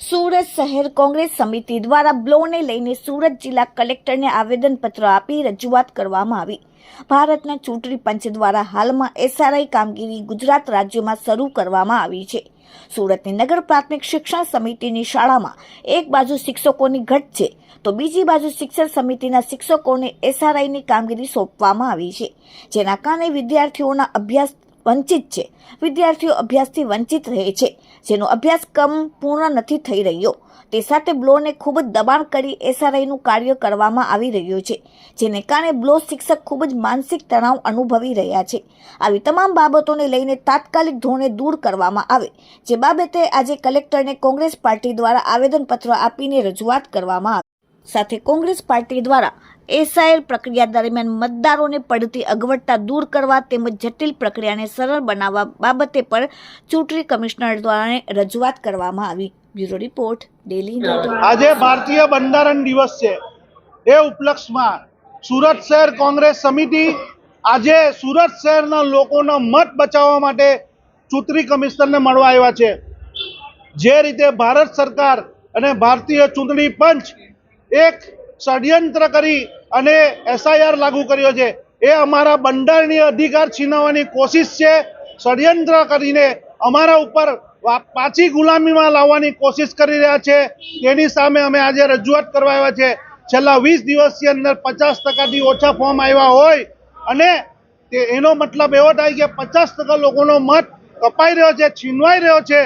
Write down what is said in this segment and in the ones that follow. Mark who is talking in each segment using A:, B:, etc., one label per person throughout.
A: સુરત શહેર કોંગ્રેસ સમિતિ દ્વારા બ્લોને લઈને સુરત જિલ્લા કલેક્ટરને આવેદનપત્ર આપી રજૂઆત કરવામાં આવી. ભારતના ચૂંટણી પંચ દ્વારા હાલમાં એસઆરઆઈ કામગીરી ગુજરાત રાજ્યમાં શરૂ કરવામાં આવી છે. સુરતની નગર પ્રાથમિક શિક્ષણ સમિતિની શાળામાં એક બાજુ શિક્ષકોની ઘટ છે, તો બીજી બાજુ શિક્ષણ સમિતિના શિક્ષકોને એસઆરઆઈની કામગીરી સોંપવામાં આવી છે, જેના કારણે વિદ્યાર્થીઓના અભ્યાસ વંચિત છે. વિદ્યાર્થીઓ અભ્યાસથી વંચિત રહે છે. જેનો અભ્યાસક્રમ પૂર્ણ નથી થઈ રહ્યો. તે સાથે બ્લોને ખૂબ જ દબાણ કરી એસઆરઆઈનું કાર્ય કરવામાં આવી રહ્યું છે, જેને કારણે બ્લો શિક્ષક ખૂબ જ માનસિક તણાવ અનુભવી રહ્યા છે. આવી તમામ બાબતોને લઈને તાત્કાલિક ધોરણે દૂર કરવામાં આવે, જે બાબતે આજે કલેક્ટરને કોંગ્રેસ પાર્ટી દ્વારા આવેદનપત્ર આપીને રજૂઆત કરવામાં આવી. સાથે કોંગ્રેસ પાર્ટી દ્વારા એસઆઈએલ પ્રક્રિયા દરમિયાન મતદારોને પડતી અગવડતા દૂર કરવા તેમજ જટિલ પ્રક્રિયાને સરળ બનાવવા બાબતે પણ ચૂંટણી કમિશનર દ્વારા રજૂઆત કરવામાં આવી. બ્યુરો રિપોર્ટ, ડેલી
B: આજે ભારતીય બંધારણ દિવસ છે. એ ઉપલક્ષમાં સુરત શહેર કોંગ્રેસ સમિતિ આજે સુરત શહેરના લોકોના મત બચાવવા માટે ચૂંટણી કમિશનરને મળવા આવ્યા છે. જે રીતે ભારત સરકાર અને ભારતીય ચૂંટણી પંચ એક ષડયંત્ર કરી અને એસઆઈઆર લાગુ કર્યો છે. એ અમારા બંડાળની અધિકાર છીનવવાની કોશિશ છે. ષડયંત્ર કરીને અમારા ઉપર પાછી ગુલામીમાં લાવવાની કોશિશ કરી રહ્યા છે. તેની સામે અમે આજે રજૂઆત કરવા આવ્યા છે. છેલ્લા વીસ દિવસની અંદર પચાસ ટકાથી ઓછા ફોર્મ આવ્યા હોય અને એનો મતલબ એવો થાય કે પચાસ ટકા લોકોનો મત કપાઈ રહ્યો છે, છીનવાઈ રહ્યો છે.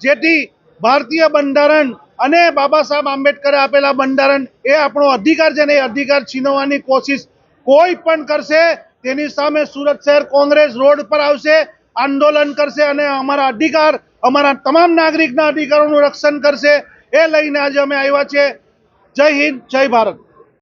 B: જેથી ભારતીય બંધારણ અને બાબા સાહેબ આંબેડકરે આપેલા બંધારણ એ આપણો અધિકાર છે ને એ અધિકાર છીનવવાની કોશિશ કોઈ પણ કરશે, તેની સામે સુરત શહેર કોંગ્રેસ રોડ પર આવશે, આંદોલન કરશે અને અમારા અધિકાર, અમારા તમામ નાગરિકના અધિકારોનું રક્ષણ કરશે, એ લઈને આજે અમે આવ્યા છે જય હિન્દ, જય ભારત.